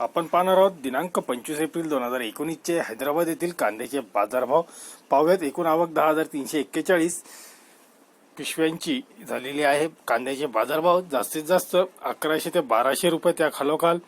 आपण पाहणार आहोत दिनांक पंचवीस एप्रिल दोन हजार एकोणीसचे हैदराबाद येथील कांद्याचे बाजारभाव. पाहूयात एकूण आवक दहा हजार तीनशे एक्केचाळीस पिशव्यांची झालेली आहे. कांद्याचे बाजारभाव जास्तीत जास्त अकराशे ते बाराशे रुपये त्या खालोखाल.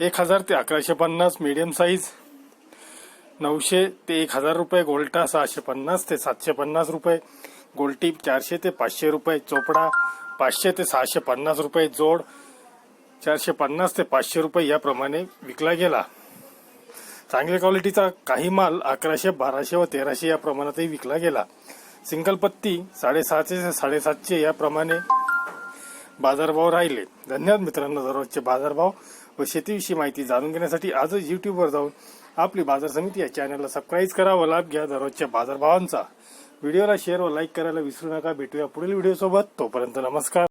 एक हजार ते अकराशे पन्नास मिडियम साईज नऊशे ते एक हजार रुपये गोल्टा सहाशे पन्नास ते सातशे पन्नास रुपये. गोल्टीप चारशे ते पाचशे रुपये. चोपडा पाचशे ते सहाशे पन्नास रुपये. जोड चारशे पन्नास ते पाचशे रुपये याप्रमाणे विकला गेला. चांगल्या क्वालिटीचा काही माल अकराशे बाराशे व तेराशे या प्रमाणातही विकला गेला. सिंगल पत्ती साडेसहाशे ते साडेसातशे याप्रमाणे बाजारभाव राहिले. धन्यवाद मित्रांनो दररोजचे बाजारभाव व शेतीविषयी माहिती जाणून घेण्यासाठी आजच युट्यूबवर जाऊन आपली बाजार समिती या चॅनलला सबस्क्राईब करा व लाभ घ्या दररोजच्या बाजारभावांचा. व्हिडिओला शेअर व लाईक करायला विसरू नका. भेटूया पुढील व्हिडिओसोबत तोपर्यंत नमस्कार.